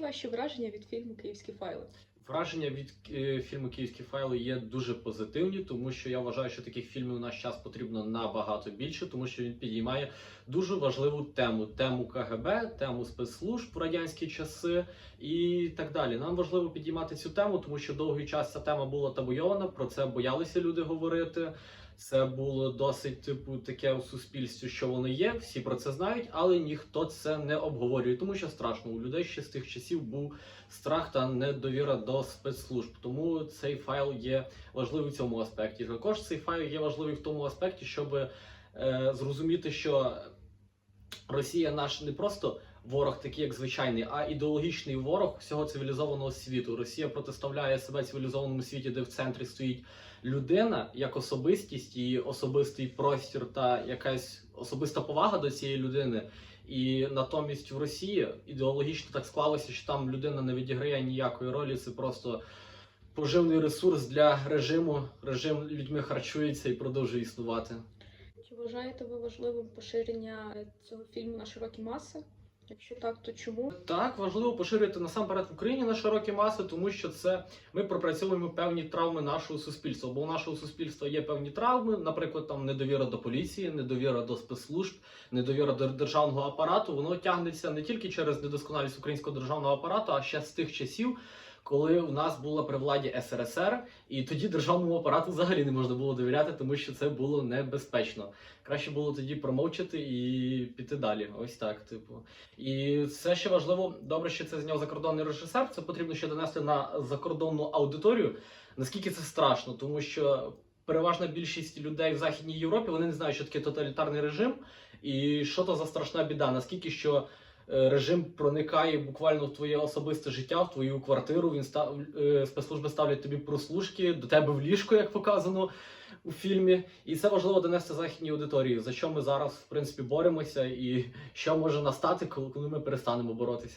ваші враження від фільму Київські файли? Враження від е, фільму Київські файли є дуже позитивні, тому що я вважаю, що таких фільмів у наш час потрібно набагато більше, тому що він підіймає дуже важливу тему: тему КГБ, тему спецслужб в радянські часи і так далі. Нам важливо підіймати цю тему, тому що довгий час ця тема була табуйована, про це боялися люди говорити. Це було досить типу таке у суспільстві, що воно є. Всі про це знають, але ніхто це не обговорює, тому що страшно. У людей ще з тих часів був страх та недовіра до спецслужб. Тому цей файл є важливий в цьому аспекті. Також цей файл є важливий в тому аспекті, щоб е, зрозуміти, що Росія наш не просто ворог, такий як звичайний, а ідеологічний ворог всього цивілізованого світу. Росія протиставляє себе цивілізованому світі, де в центрі стоїть людина як особистість, її особистий простір та якась особиста повага до цієї людини. І натомість в Росії ідеологічно так склалося, що там людина не відіграє ніякої ролі. Це просто поживний ресурс для режиму. Режим людьми харчується і продовжує існувати. Чи вважаєте ви важливим поширення цього фільму на широкі маси? Якщо так, то чому? Так, важливо поширювати насамперед в Україні на широкі маси, тому що це ми пропрацьовуємо певні травми нашого суспільства. Бо у нашого суспільства є певні травми, наприклад, там недовіра до поліції, недовіра до спецслужб, недовіра до державного апарату. Воно тягнеться не тільки через недосконалість українського державного апарату, а ще з тих часів. Коли у нас була при владі СРСР, і тоді державному апарату взагалі не можна було довіряти, тому що це було небезпечно. Краще було тоді промовчати і піти далі. Ось так, типу. І це ще важливо, добре, що це зняв закордонний режисер. Це потрібно ще донести на закордонну аудиторію. Наскільки це страшно, тому що переважна більшість людей в Західній Європі вони не знають, що таке тоталітарний режим, і що то за страшна біда. Наскільки що режим проникає буквально в твоє особисте життя, в твою квартиру. Він став е, спецслужби ставлять тобі прослушки до тебе в ліжко, як показано у фільмі. І це важливо донести західній аудиторії, за що ми зараз в принципі боремося, і що може настати, коли ми перестанемо боротися.